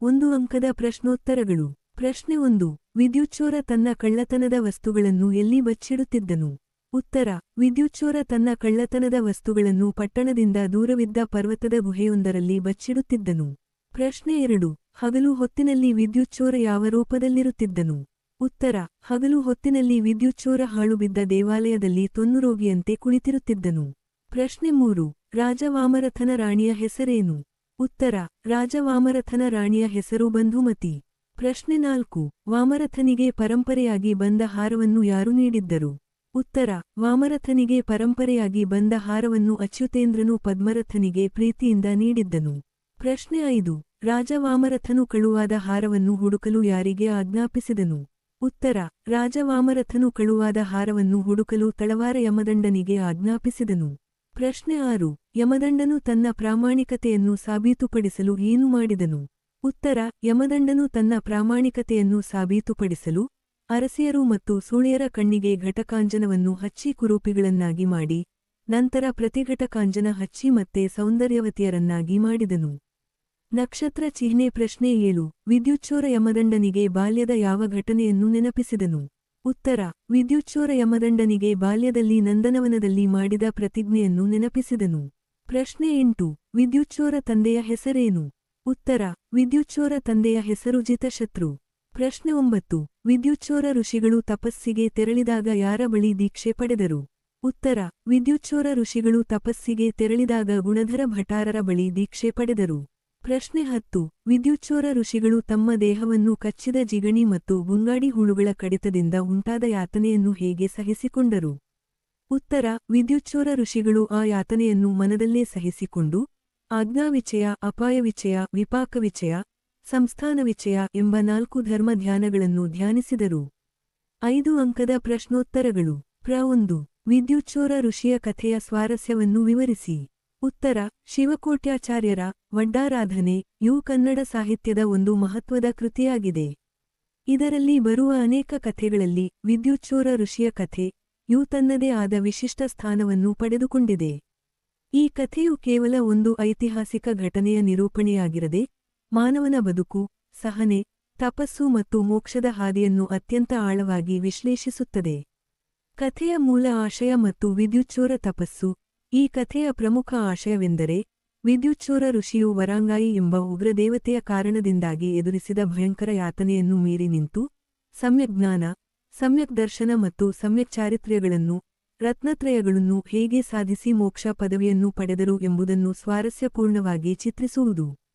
ಒಂದು ಅಂಕದ ಪ್ರಶ್ನೋತ್ತರಗಳು. ಪ್ರಶ್ನೆ ಒಂದು, ವಿದ್ಯುಚ್ಛೋರ ತನ್ನ ಕಳ್ಳತನದ ವಸ್ತುಗಳನ್ನು ಎಲ್ಲಿ ಬಚ್ಚಿಡುತ್ತಿದ್ದನು? ಉತ್ತರ ವಿದ್ಯುಚ್ಛೋರ ತನ್ನ ಕಳ್ಳತನದ ವಸ್ತುಗಳನ್ನು ಪಟ್ಟಣದಿಂದ ದೂರವಿದ್ದ ಪರ್ವತದ ಗುಹೆಯೊಂದರಲ್ಲಿ ಬಚ್ಚಿಡುತ್ತಿದ್ದನು. ಪ್ರಶ್ನೆ ಎರಡು, ಹಗಲು ಹೊತ್ತಿನಲ್ಲಿ ವಿದ್ಯುಚ್ಛೋರ ಯಾವ ರೂಪದಲ್ಲಿರುತ್ತಿದ್ದನು? ಉತ್ತರ, ಹಗಲು ಹೊತ್ತಿನಲ್ಲಿ ವಿದ್ಯುಚ್ಛೋರ ಹಾಳುಬಿದ್ದ ದೇವಾಲಯದಲ್ಲಿ ತೊನ್ನುರೋಗಿಯಂತೆ ಕುಳಿತಿರುತ್ತಿದ್ದನು. ಪ್ರಶ್ನೆ ಮೂರು, ರಾಜವಾಮರಥನ ರಾಣಿಯ ಹೆಸರೇನು? ಉತ್ತರ, ರಾಜವಾಮರಥನ ರಾಣಿಯ ಹೆಸರು ಬಂಧುಮತಿ. ಪ್ರಶ್ನೆ ನಾಲ್ಕು, ವಾಮರಥನಿಗೆ ಪರಂಪರೆಯಾಗಿ ಬಂದ ಹಾರವನ್ನು ಯಾರು ನೀಡಿದ್ದರು? ಉತ್ತರ, ವಾಮರಥನಿಗೆ ಪರಂಪರೆಯಾಗಿ ಬಂದ ಹಾರವನ್ನು ಅಚ್ಯುತೇಂದ್ರನು ಪದ್ಮರಥನಿಗೆ ಪ್ರೀತಿಯಿಂದ ನೀಡಿದ್ದನು. ಪ್ರಶ್ನೆ ಐದು, ರಾಜ ವಾಮರಥನು ಕಳುವಾದ ಹಾರವನ್ನು ಹುಡುಕಲು ಯಾರಿಗೆ ಆಜ್ಞಾಪಿಸಿದನು? ಉತ್ತರ, ರಾಜ ವಾಮರಥನು ಕಳುವಾದ ಹಾರವನ್ನು ಹುಡುಕಲು ತಳವಾರ ಯಮದಂಡನಿಗೆ ಆಜ್ಞಾಪಿಸಿದನು. ಪ್ರಶ್ನೆ ಆರು, ಯಮದಂಡನು ತನ್ನ ಪ್ರಾಮಾಣಿಕತೆಯನ್ನು ಸಾಬೀತುಪಡಿಸಲು ಏನು ಮಾಡಿದನು? ಉತ್ತರ, ಯಮದಂಡನು ತನ್ನ ಪ್ರಾಮಾಣಿಕತೆಯನ್ನು ಸಾಬೀತುಪಡಿಸಲು ಅರಸಿಯರು ಮತ್ತು ಸುಳಿಯರ ಕಣ್ಣಿಗೆ ಘಟಕಾಂಜನವನ್ನು ಹಚ್ಚಿ ಕುರೂಪಿಗಳನ್ನಾಗಿ ಮಾಡಿ, ನಂತರ ಪ್ರತಿಘಟಕಾಂಜನ ಹಚ್ಚಿ ಮತ್ತೆ ಸೌಂದರ್ಯವತಿಯರನ್ನಾಗಿ ಮಾಡಿದನು. ನಕ್ಷತ್ರ ಚಿಹ್ನೆ ಪ್ರಶ್ನೆ ಏಳು, ವಿದ್ಯುಚ್ಛೋರ ಯಮದಂಡನಿಗೆ ಬಾಲ್ಯದ ಯಾವ ಘಟನೆಯನ್ನು ನೆನಪಿಸಿದನು? ಉತ್ತರ, ವಿದ್ಯುಚ್ಛೋರ ಯಮದಂಡನಿಗೆ ಬಾಲ್ಯದಲ್ಲಿ ನಂದನವನದಲ್ಲಿ ಮಾಡಿದ ಪ್ರತಿಜ್ಞೆಯನ್ನು ನೆನಪಿಸಿದನು. ಪ್ರಶ್ನೆ ಎಂಟು, ವಿದ್ಯುಚ್ಛೋರ ತಂದೆಯ ಹೆಸರೇನು? ಉತ್ತರ, ವಿದ್ಯುಚ್ಛೋರ ತಂದೆಯ ಹೆಸರು ಜಿತಶತ್ರು. ಪ್ರಶ್ನೆ ಒಂಬತ್ತು. ವಿದ್ಯುಚ್ಛೋರ ಋಷಿಗಳು ತಪಸ್ಸಿಗೆ ತೆರಳಿದಾಗ ಯಾರ ಬಳಿ ದೀಕ್ಷೆ ಪಡೆದರು? ಉತ್ತರ. ವಿದ್ಯುಚ್ಛೋರ ಋಷಿಗಳು ತಪಸ್ಸಿಗೆ ತೆರಳಿದಾಗ ಗುಣಧರ ಭಟಾರರ ಬಳಿ ದೀಕ್ಷೆ ಪಡೆದರು. ಪ್ರಶ್ನೆ ಹತ್ತು. ವಿದ್ಯುಚ್ಛೋರ ಋಷಿಗಳು ತಮ್ಮ ದೇಹವನ್ನು ಕಚ್ಚಿದ ಜಿಗಣಿ ಮತ್ತು ಗುಂಗಾಡಿ ಹುಳುಗಳ ಕಡಿತದಿಂದ ಉಂಟಾದ ಯಾತನೆಯನ್ನು ಹೇಗೆ ಸಹಿಸಿಕೊಂಡರು? ಉತ್ತರ. ವಿದ್ಯುಚ್ಛೋರ ಋಷಿಗಳು ಆ ಯಾತನೆಯನ್ನು ಮನದಲ್ಲೇ ಸಹಿಸಿಕೊಂಡು, ಆಜ್ಞಾವಿಚಯ, ಅಪಾಯವಿಚಯ, ವಿಪಾಕವಿಚಯ ಸಂಸ್ಥಾನವಿಚಯ ಎಂಬ ನಾಲ್ಕು ಧರ್ಮ ಧ್ಯಾನಗಳನ್ನು ಧ್ಯಾನಿಸಿದರು. ಐದು ಅಂಕದ ಪ್ರಶ್ನೋತ್ತರಗಳು. ಪ್ರ ಒಂದು. ವಿದ್ಯುಚ್ಛೋರ ಋಷಿಯ ಕಥೆಯ ಸ್ವಾರಸ್ಯವನ್ನು ವಿವರಿಸಿ. ಉತ್ತರ. ಶಿವಕೋಟ್ಯಾಚಾರ್ಯರ ವಡ್ಡಾರಾಧನೆ ಯು ಕನ್ನಡ ಸಾಹಿತ್ಯದ ಒಂದು ಮಹತ್ವದ ಕೃತಿಯಾಗಿದೆ. ಇದರಲ್ಲಿ ಬರುವ ಅನೇಕ ಕಥೆಗಳಲ್ಲಿ ವಿದ್ಯುಚ್ಛೋರ ಋಷಿಯ ಕಥೆ ಯು ತನ್ನದೇ ಆದ ವಿಶಿಷ್ಟ ಸ್ಥಾನವನ್ನು ಪಡೆದುಕೊಂಡಿದೆ. ಈ ಕಥೆಯು ಕೇವಲ ಒಂದು ಐತಿಹಾಸಿಕ ಘಟನೆಯ ನಿರೂಪಣೆಯಾಗಿರದೆ ಮಾನವನ ಬದುಕು, ಸಹನೆ, ತಪಸ್ಸು ಮತ್ತು ಮೋಕ್ಷದ ಹಾದಿಯನ್ನು ಅತ್ಯಂತ ಆಳವಾಗಿ ವಿಶ್ಲೇಷಿಸುತ್ತದೆ. ಕಥೆಯ ಮೂಲ ಆಶಯ ಮತ್ತು ವಿದ್ಯುಚ್ಛೋರ ತಪಸ್ಸು. ಈ ಕಥೆಯ ಪ್ರಮುಖ ಆಶಯವೆಂದರೆ, ವಿದ್ಯುಚ್ಛೋರ ಋಷಿಯು ವರಾಂಗಾಯಿ ಎಂಬ ಉಗ್ರದೇವತೆಯ ಕಾರಣದಿಂದಾಗಿ ಎದುರಿಸಿದ ಭಯಂಕರ ಯಾತನೆಯನ್ನು ಮೀರಿ ನಿಂತು ಸಮ್ಯಜ್ಞಾನ ಸಮ್ಯಕ್ ದರ್ಶನ ಮತ್ತು ಸಮ್ಯಕ್ ಚಾರಿತ್ರ್ಯಗಳನ್ನು, ರತ್ನತ್ರಯಗಳನ್ನು ಹೇಗೆ ಸಾಧಿಸಿ ಮೋಕ್ಷ ಪದವಿಯನ್ನು ಪಡೆದರು ಎಂಬುದನ್ನು ಸ್ವಾರಸ್ಯಪೂರ್ಣವಾಗಿ ಚಿತ್ರಿಸುವುದು.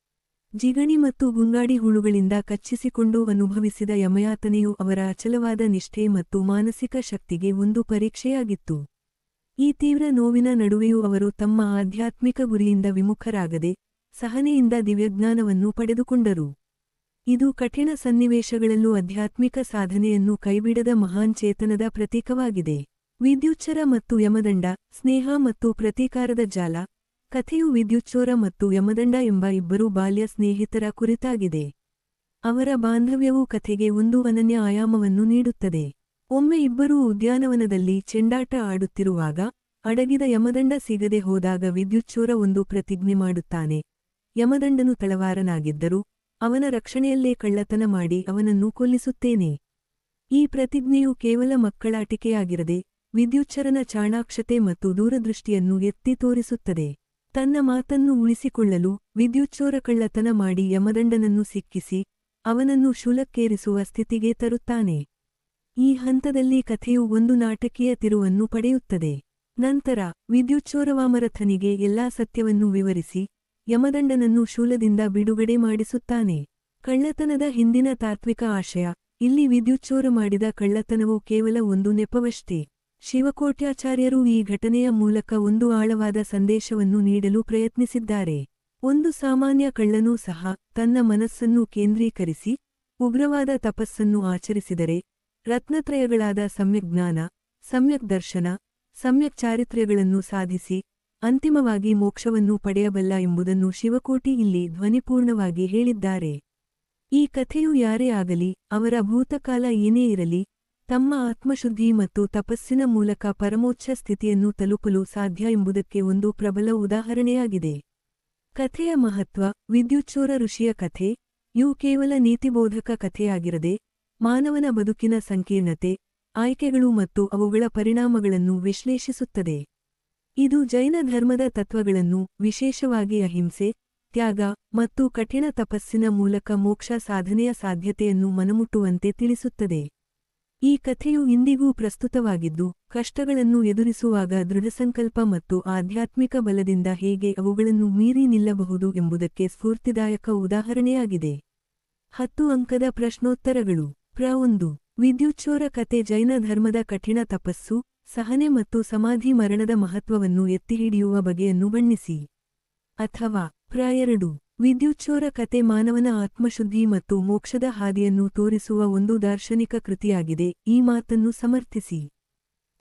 ಜಿಗಣಿ ಮತ್ತು ಗುಂಗಾಡಿ ಹುಳುಗಳಿಂದ ಕಚ್ಚಿಸಿಕೊಂಡು ಅನುಭವಿಸಿದ ಯಮಯಾತನೆಯು ಅವರ ಅಚಲವಾದ ನಿಷ್ಠೆ ಮತ್ತು ಮಾನಸಿಕ ಶಕ್ತಿಗೆ ಒಂದು ಪರೀಕ್ಷೆಯಾಗಿತ್ತು. ಈ ತೀವ್ರ ನೋವಿನ ನಡುವೆಯೂ ಅವರು ತಮ್ಮ ಆಧ್ಯಾತ್ಮಿಕ ಗುರಿಯಿಂದ ವಿಮುಖರಾಗದೆ, ಸಹನೆಯಿಂದ ದಿವ್ಯಜ್ಞಾನವನ್ನು ಪಡೆದುಕೊಂಡರು. ಇದು ಕಠಿಣ ಸನ್ನಿವೇಶಗಳಲ್ಲೂ ಆಧ್ಯಾತ್ಮಿಕ ಸಾಧನೆಯನ್ನು ಕೈಬಿಡದ ಮಹಾನ್ ಚೇತನದ ಪ್ರತೀಕವಾಗಿದೆ. ವಿದ್ಯುಚ್ಛರ ಮತ್ತು ಯಮದಂಡ, ಸ್ನೇಹ ಮತ್ತು ಪ್ರತೀಕಾರದ ಜಾಲ ಕಥೆಯು ವಿದ್ಯುಚ್ಛೋರ ಮತ್ತು ಯಮದಂಡ ಎಂಬ ಇಬ್ಬರು ಬಾಲ್ಯ ಸ್ನೇಹಿತರ ಕುರಿತಾಗಿದೆ. ಅವರ ಬಾಂಧವ್ಯವು ಕಥೆಗೆ ಒಂದು ಅನನ್ಯ ಆಯಾಮವನ್ನು ನೀಡುತ್ತದೆ. ಒಮ್ಮೆ ಇಬ್ಬರೂ ಉದ್ಯಾನವನದಲ್ಲಿ ಚೆಂಡಾಟ ಆಡುತ್ತಿರುವಾಗ, ಅಡಗಿದ ಯಮದಂಡ ಸಿಗದೆ ಹೋದಾಗ ವಿದ್ಯುಚ್ಛೋರ ಒಂದು ಪ್ರತಿಜ್ಞೆ ಮಾಡುತ್ತಾನೆ. ಯಮದಂಡನು ತಳವಾರನಾಗಿದ್ದರೂ, ಅವನ ರಕ್ಷಣೆಯಲ್ಲೇ ಕಳ್ಳತನ ಮಾಡಿ ಅವನನ್ನು ಕೊಲ್ಲಿಸುತ್ತೇನೆ. ಈ ಪ್ರತಿಜ್ಞೆಯು ಕೇವಲ ಮಕ್ಕಳಾಟಿಕೆಯಾಗಿರದೆ ವಿದ್ಯುಚ್ಛರನ ಚಾಣಾಕ್ಷತೆ ಮತ್ತು ದೂರದೃಷ್ಟಿಯನ್ನು ಎತ್ತಿ ತೋರಿಸುತ್ತದೆ. ತನ್ನ ಮಾತನ್ನು ಉಳಿಸಿಕೊಳ್ಳಲು ವಿದ್ಯುಚ್ಛೋರ ಕಳ್ಳತನ ಮಾಡಿ ಯಮದಂಡನನ್ನು ಸಿಕ್ಕಿಸಿ ಅವನನ್ನು ಶೂಲಕ್ಕೇರಿಸುವ ಸ್ಥಿತಿಗೆ ತರುತ್ತಾನೆ. ಈ ಹಂತದಲ್ಲಿ ಕಥೆಯು ಒಂದು ನಾಟಕೀಯ ತಿರುವನ್ನು ಪಡೆಯುತ್ತದೆ. ನಂತರ ವಿದ್ಯುಚ್ಛೋರವಾಮರಥನಿಗೆ ಎಲ್ಲಾ ಸತ್ಯವನ್ನು ವಿವರಿಸಿ ಯಮದಂಡನನ್ನು ಶೂಲದಿಂದ ಬಿಡುಗಡೆ ಮಾಡಿಸುತ್ತಾನೆ. ಕಳ್ಳತನದ ಹಿಂದಿನ ತಾತ್ವಿಕ ಆಶಯ, ಇಲ್ಲಿ ವಿದ್ಯುಚ್ಛೋರ ಮಾಡಿದ ಕಳ್ಳತನವು ಕೇವಲ ಒಂದು ನೆಪವಷ್ಟೇ. ಶಿವಕೋಟ್ಯಾಚಾರ್ಯರು ಈ ಘಟನೆಯ ಮೂಲಕ ಒಂದು ಆಳವಾದ ಸಂದೇಶವನ್ನು ನೀಡಲು ಪ್ರಯತ್ನಿಸಿದ್ದಾರೆ. ಒಂದು ಸಾಮಾನ್ಯ ಕಳ್ಳನೂ ಸಹ ತನ್ನ ಮನಸ್ಸನ್ನು ಕೇಂದ್ರೀಕರಿಸಿ, ಉಗ್ರವಾದ ತಪಸ್ಸನ್ನು ಆಚರಿಸಿದರೆ, ರತ್ನತ್ರಯಗಳಾದ ಸಮ್ಯಜ್ಞಾನ ಸಮ್ಯಕ್ ದರ್ಶನ, ಸಮ್ಯಕ್ ಚಾರಿತ್ರ್ಯಗಳನ್ನು ಸಾಧಿಸಿ, ಅಂತಿಮವಾಗಿ ಮೋಕ್ಷವನ್ನು ಪಡೆಯಬಲ್ಲ ಎಂಬುದನ್ನು ಶಿವಕೋಟಿ ಇಲ್ಲಿ ಧ್ವನಿಪೂರ್ಣವಾಗಿ ಹೇಳಿದ್ದಾರೆ. ಈ ಕಥೆಯು ಯಾರೇ ಆಗಲಿ, ಅವರ ಭೂತಕಾಲ ಏನೇ ಇರಲಿ ತಮ್ಮ ಆತ್ಮಶುದ್ಧಿ ಮತ್ತು ತಪಸ್ಸಿನ ಮೂಲಕ ಪರಮೋಚ್ಛ ಸ್ಥಿತಿಯನ್ನು ತಲುಪಲು ಸಾಧ್ಯ ಎಂಬುದಕ್ಕೆ ಒಂದು ಪ್ರಬಲ ಉದಾಹರಣೆಯಾಗಿದೆ. ಕಥೆಯ ಮಹತ್ವ, ವಿದ್ಯುಚ್ಛೋರ ಋಷಿಯ ಕಥೆ ಇವು ಕೇವಲ ನೀತಿಬೋಧಕ ಕಥೆಯಾಗಿರದೆ, ಮಾನವನ ಬದುಕಿನ ಸಂಕೀರ್ಣತೆ, ಆಯ್ಕೆಗಳು ಮತ್ತು ಅವುಗಳ ಪರಿಣಾಮಗಳನ್ನು ವಿಶ್ಲೇಷಿಸುತ್ತದೆ. ಇದು ಜೈನ ಧರ್ಮದ ತತ್ವಗಳನ್ನು ವಿಶೇಷವಾಗಿ ಅಹಿಂಸೆ, ತ್ಯಾಗ ಮತ್ತು ಕಠಿಣ ತಪಸ್ಸಿನ ಮೂಲಕ ಮೋಕ್ಷ ಸಾಧನೆಯ ಸಾಧ್ಯತೆಯನ್ನು ಮನಮುಟ್ಟುವಂತೆ ತಿಳಿಸುತ್ತದೆ. ಈ ಕಥೆಯು ಇಂದಿಗೂ ಪ್ರಸ್ತುತವಾಗಿದ್ದು, ಕಷ್ಟಗಳನ್ನು ಎದುರಿಸುವಾಗ ದೃಢಸಂಕಲ್ಪ ಮತ್ತು ಆಧ್ಯಾತ್ಮಿಕ ಬಲದಿಂದ ಹೇಗೆ ಅವುಗಳನ್ನು ಮೀರಿ ನಿಲ್ಲಬಹುದು ಎಂಬುದಕ್ಕೆ ಸ್ಫೂರ್ತಿದಾಯಕ ಉದಾಹರಣೆಯಾಗಿದೆ. ಹತ್ತು ಅಂಕದ ಪ್ರಶ್ನೋತ್ತರಗಳು. ಪ್ರ ಒಂದು. ವಿದ್ಯುಚ್ಛೋರ ಕತೆ ಜೈನ ಧರ್ಮದ ಕಠಿಣ ತಪಸ್ಸು, ಸಹನೆ ಮತ್ತು ಸಮಾಧಿ ಮರಣದ ಮಹತ್ವವನ್ನು ಎತ್ತಿಹಿಡಿಯುವ ಬಗೆಯನ್ನು ಬಣ್ಣಿಸಿ. ಅಥವಾ, ಪ್ರ ಎರಡು. ವಿದ್ಯುಚ್ಛೋರ ಕತೆ ಮಾನವನ ಆತ್ಮಶುದ್ಧಿ ಮತ್ತು ಮೋಕ್ಷದ ಹಾದಿಯನ್ನು ತೋರಿಸುವ ಒಂದು ದಾರ್ಶನಿಕ ಕೃತಿಯಾಗಿದೆ. ಈ ಮಾತನ್ನು ಸಮರ್ಥಿಸಿ.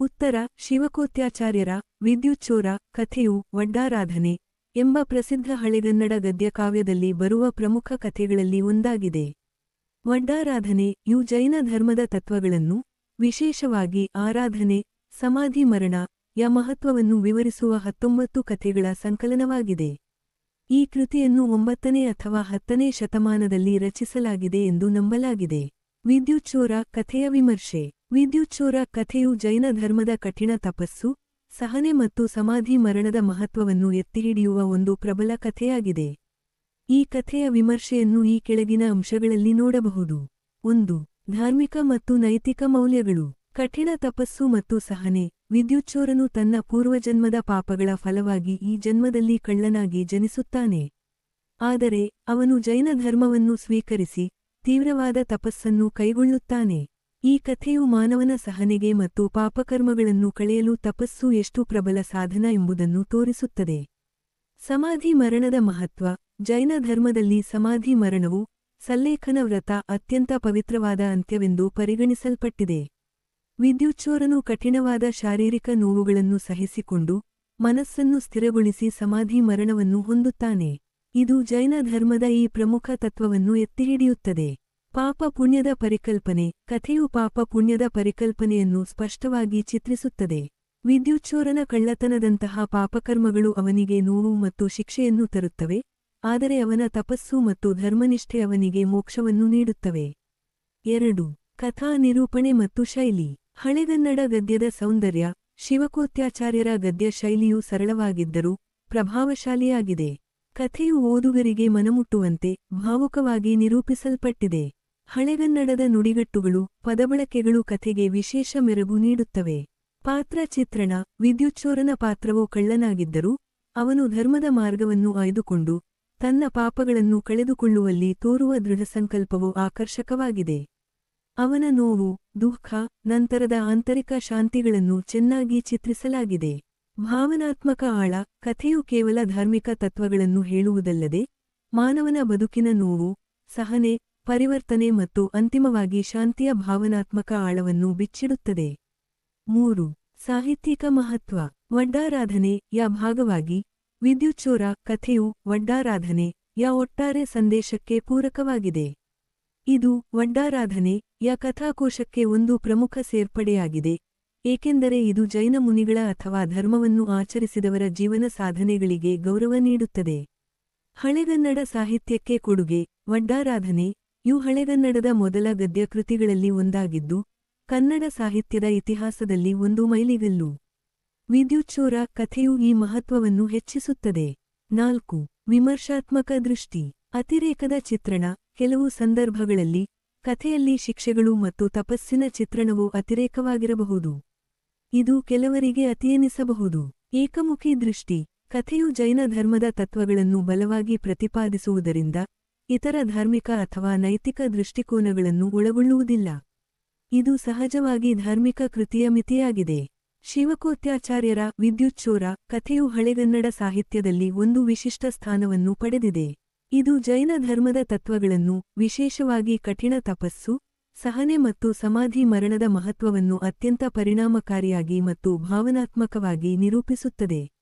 ಉತ್ತರ, ಶಿವಕೋತ್ಯಾಚಾರ್ಯರ ವಿದ್ಯುಚ್ಛೋರ ಕಥೆಯು ವಡ್ಡಾರಾಧನೆ ಎಂಬ ಪ್ರಸಿದ್ಧ ಹಳೆಗನ್ನಡ ಗದ್ಯಕಾವ್ಯದಲ್ಲಿ ಬರುವ ಪ್ರಮುಖ ಕಥೆಗಳಲ್ಲಿ ಒಂದಾಗಿದೆ. ವಡ್ಡಾರಾಧನೆ ಯು ಜೈನ ಧರ್ಮದ ತತ್ವಗಳನ್ನು ವಿಶೇಷವಾಗಿ ಆರಾಧನೆ, ಸಮಾಧಿ ಮರಣ, ಯ ಮಹತ್ವವನ್ನು ವಿವರಿಸುವ ಹತ್ತೊಂಬತ್ತು ಕಥೆಗಳ ಸಂಕಲನವಾಗಿದೆ. ಈ ಕೃತಿಯನ್ನು ಒಂಬತ್ತನೇ ಅಥವಾ ಹತ್ತನೇ ಶತಮಾನದಲ್ಲಿ ರಚಿಸಲಾಗಿದೆ ಎಂದು ನಂಬಲಾಗಿದೆ. ವಿದ್ಯುಚ್ಛೋರ ಕಥೆಯ ವಿಮರ್ಶೆ. ವಿದ್ಯುಚ್ಛೋರ ಕಥೆಯು ಜೈನ ಧರ್ಮದ ಕಠಿಣ ತಪಸ್ಸು, ಸಹನೆ ಮತ್ತು ಸಮಾಧಿ ಮರಣದ ಮಹತ್ವವನ್ನು ಎತ್ತಿಹಿಡಿಯುವ ಒಂದು ಪ್ರಬಲ ಕಥೆಯಾಗಿದೆ. ಈ ಕಥೆಯ ವಿಮರ್ಶೆಯನ್ನು ಈ ಕೆಳಗಿನ ಅಂಶಗಳಲ್ಲಿ ನೋಡಬಹುದು. ಒಂದು, ಧಾರ್ಮಿಕ ಮತ್ತು ನೈತಿಕ ಮೌಲ್ಯಗಳು. ಕಠಿಣ ತಪಸ್ಸು ಮತ್ತು ಸಹನೆ. ವಿದ್ಯುಚ್ಛೋರನು ತನ್ನ ಪೂರ್ವಜನ್ಮದ ಪಾಪಗಳ ಫಲವಾಗಿ ಈ ಜನ್ಮದಲ್ಲಿ ಕಳ್ಳನಾಗಿ ಜನಿಸುತ್ತಾನೆ. ಆದರೆ ಅವನು ಜೈನ ಧರ್ಮವನ್ನು ಸ್ವೀಕರಿಸಿ ತೀವ್ರವಾದ ತಪಸ್ಸನ್ನು ಕೈಗೊಳ್ಳುತ್ತಾನೆ. ಈ ಕಥೆಯು ಮಾನವನ ಸಹನೆಗೆ ಮತ್ತು ಪಾಪಕರ್ಮಗಳನ್ನು ಕಳೆಯಲು ತಪಸ್ಸು ಎಷ್ಟು ಪ್ರಬಲ ಸಾಧನ ಎಂಬುದನ್ನು ತೋರಿಸುತ್ತದೆ. ಸಮಾಧಿ ಮರಣದ ಮಹತ್ವ, ಜೈನ ಧರ್ಮದಲ್ಲಿ ಸಮಾಧಿ ಮರಣವು ಸಲ್ಲೇಖನ ವ್ರತ ಅತ್ಯಂತ ಪವಿತ್ರವಾದ ಅಂತ್ಯವೆಂದು ಪರಿಗಣಿಸಲ್ಪಟ್ಟಿದೆ. ವಿದ್ಯುಚ್ಛೋರನು ಕಠಿಣವಾದ ಶಾರೀರಿಕ ನೋವುಗಳನ್ನು ಸಹಿಸಿಕೊಂಡು ಮನಸ್ಸನ್ನು ಸ್ಥಿರಗೊಳಿಸಿ ಸಮಾಧಿ ಮರಣವನ್ನು ಹೊಂದುತ್ತಾನೆ. ಇದು ಜೈನ ಧರ್ಮದ ಈ ಪ್ರಮುಖ ತತ್ವವನ್ನು ಎತ್ತಿಹಿಡಿಯುತ್ತದೆ. ಪಾಪ ಪುಣ್ಯದ ಪರಿಕಲ್ಪನೆ, ಕಥೆಯು ಪಾಪ ಪುಣ್ಯದ ಪರಿಕಲ್ಪನೆಯನ್ನು ಸ್ಪಷ್ಟವಾಗಿ ಚಿತ್ರಿಸುತ್ತದೆ. ವಿದ್ಯುಚ್ಛೋರನ ಕಳ್ಳತನದಂತಹ ಪಾಪಕರ್ಮಗಳು ಅವನಿಗೆ ನೋವು ಮತ್ತು ಶಿಕ್ಷೆಯನ್ನು ತರುತ್ತವೆ, ಆದರೆ ಅವನ ತಪಸ್ಸು ಮತ್ತು ಧರ್ಮನಿಷ್ಠೆ ಅವನಿಗೆ ಮೋಕ್ಷವನ್ನು ನೀಡುತ್ತವೆ. ಎರಡು, ಕಥಾ ನಿರೂಪಣೆ ಮತ್ತು ಶೈಲಿ. ಹಳೆಗನ್ನಡ ಗದ್ಯದ ಸೌಂದರ್ಯ, ಶಿವಕೋತ್ಯಾಚಾರ್ಯರ ಗದ್ಯ ಶೈಲಿಯು ಸರಳವಾಗಿದ್ದರೂ ಪ್ರಭಾವಶಾಲಿಯಾಗಿದೆ. ಕಥೆಯು ಓದುಗರಿಗೆ ಮನಮುಟ್ಟುವಂತೆ ಭಾವುಕವಾಗಿ ನಿರೂಪಿಸಲ್ಪಟ್ಟಿದೆ. ಹಳೆಗನ್ನಡದ ನುಡಿಗಟ್ಟುಗಳು, ಪದಬಳಕೆಗಳು ಕಥೆಗೆ ವಿಶೇಷ ಮೆರುಗು ನೀಡುತ್ತವೆ. ಪಾತ್ರ ಚಿತ್ರಣ, ವಿದ್ಯುಚ್ಛೋರನ ಪಾತ್ರವು ಕಳ್ಳನಾಗಿದ್ದರೂ, ಅವನು ಧರ್ಮದ ಮಾರ್ಗವನ್ನು ಆಯ್ದುಕೊಂಡು ತನ್ನ ಪಾಪಗಳನ್ನು ಕಳೆದುಕೊಳ್ಳುವಲ್ಲಿ ತೋರುವ ದೃಢಸಂಕಲ್ಪವು ಆಕರ್ಷಕವಾಗಿದೆ. ಅವನ ನೋವು, ದುಃಖ, ನಂತರದ ಆಂತರಿಕ ಶಾಂತಿಗಳನ್ನು ಚೆನ್ನಾಗಿ ಚಿತ್ರಿಸಲಾಗಿದೆ. ಭಾವನಾತ್ಮಕ ಆಳ, ಕಥೆಯು ಕೇವಲ ಧಾರ್ಮಿಕ ತತ್ವಗಳನ್ನು ಹೇಳುವುದಲ್ಲದೆ, ಮಾನವನ ಬದುಕಿನ ನೋವು, ಸಹನೆ, ಪರಿವರ್ತನೆ ಮತ್ತು ಅಂತಿಮವಾಗಿ ಶಾಂತಿಯ ಭಾವನಾತ್ಮಕ ಆಳವನ್ನು ಬಿಚ್ಚಿಡುತ್ತದೆ. ಮೂರು, ಸಾಹಿತ್ಯಿಕ ಮಹತ್ವ. ವಡ್ಡಾರಾಧನೆ, ಯ ಭಾಗವಾಗಿ, ವಿದ್ಯುಚ್ಛೋರ ಕಥೆಯು ವಡ್ಡಾರಾಧನೆ, ಯ ಒಟ್ಟಾರೆ ಸಂದೇಶಕ್ಕೆ ಪೂರಕವಾಗಿದೆ. ಇದು ವಡ್ಡಾರಾಧನೆ ಯ ಕಥಾಕೋಶಕ್ಕೆ ಒಂದು ಪ್ರಮುಖ ಸೇರ್ಪಡೆಯಾಗಿದೆ. ಏಕೆಂದರೆ ಇದು ಜೈನ ಮುನಿಗಳ ಅಥವಾ ಧರ್ಮವನ್ನು ಆಚರಿಸಿದವರ ಜೀವನ ಸಾಧನೆಗಳಿಗೆ ಗೌರವ ನೀಡುತ್ತದೆ. ಹಳೆಗನ್ನಡ ಸಾಹಿತ್ಯಕ್ಕೆ ಕೊಡುಗೆ ವಡ್ಡಾರಾಧನೆ ಯು ಹಳೆಗನ್ನಡದ ಮೊದಲ ಗದ್ಯ ಕೃತಿಗಳಲ್ಲಿ ಒಂದಾಗಿದ್ದು, ಕನ್ನಡ ಸಾಹಿತ್ಯದ ಇತಿಹಾಸದಲ್ಲಿ ಒಂದು ಮೈಲಿಗಲ್ಲು. ವಿದ್ಯುಚ್ಛೋರ ಕಥೆಯು ಈ ಮಹತ್ವವನ್ನು ಹೆಚ್ಚಿಸುತ್ತದೆ. ನಾಲ್ಕು, ವಿಮರ್ಶಾತ್ಮಕ ದೃಷ್ಟಿ. ಅತಿರೇಕದ ಚಿತ್ರಣ, ಕೆಲವು ಸಂದರ್ಭಗಳಲ್ಲಿ ಕಥೆಯಲ್ಲಿ ಶಿಕ್ಷೆಗಳು ಮತ್ತು ತಪಸ್ಸಿನ ಚಿತ್ರಣವು ಅತಿರೇಕವಾಗಿರಬಹುದು. ಇದು ಕೆಲವರಿಗೆ ಅತಿಯೆನಿಸಬಹುದು. ಏಕಮುಖಿ ದೃಷ್ಟಿ, ಕಥೆಯು ಜೈನ ಧರ್ಮದ ತತ್ವಗಳನ್ನು ಬಲವಾಗಿ ಪ್ರತಿಪಾದಿಸುವುದರಿಂದ ಇತರ ಧಾರ್ಮಿಕ ಅಥವಾ ನೈತಿಕ ದೃಷ್ಟಿಕೋನಗಳನ್ನು ಒಳಗೊಳ್ಳುವುದಿಲ್ಲ. ಇದು ಸಹಜವಾಗಿ ಧಾರ್ಮಿಕ ಕೃತಿಯ ಮಿತಿಯಾಗಿದೆ. ಶಿವಕೋತ್ಯಾಚಾರ್ಯರ ವಿದ್ಯುಚ್ಛೋರ ಕಥೆಯು ಹಳೆಗನ್ನಡ ಸಾಹಿತ್ಯದಲ್ಲಿ ಒಂದು ವಿಶಿಷ್ಟ ಸ್ಥಾನವನ್ನು ಪಡೆದಿದೆ. ಇದು ಜೈನ ಧರ್ಮದ ತತ್ವಗಳನ್ನು, ವಿಶೇಷವಾಗಿ ಕಠಿಣ ತಪಸ್ಸು, ಸಹನೆ ಮತ್ತು ಸಮಾಧಿ ಮರಣದ ಮಹತ್ವವನ್ನು ಅತ್ಯಂತ ಪರಿಣಾಮಕಾರಿಯಾಗಿ ಮತ್ತು ಭಾವನಾತ್ಮಕವಾಗಿ ನಿರೂಪಿಸುತ್ತದೆ.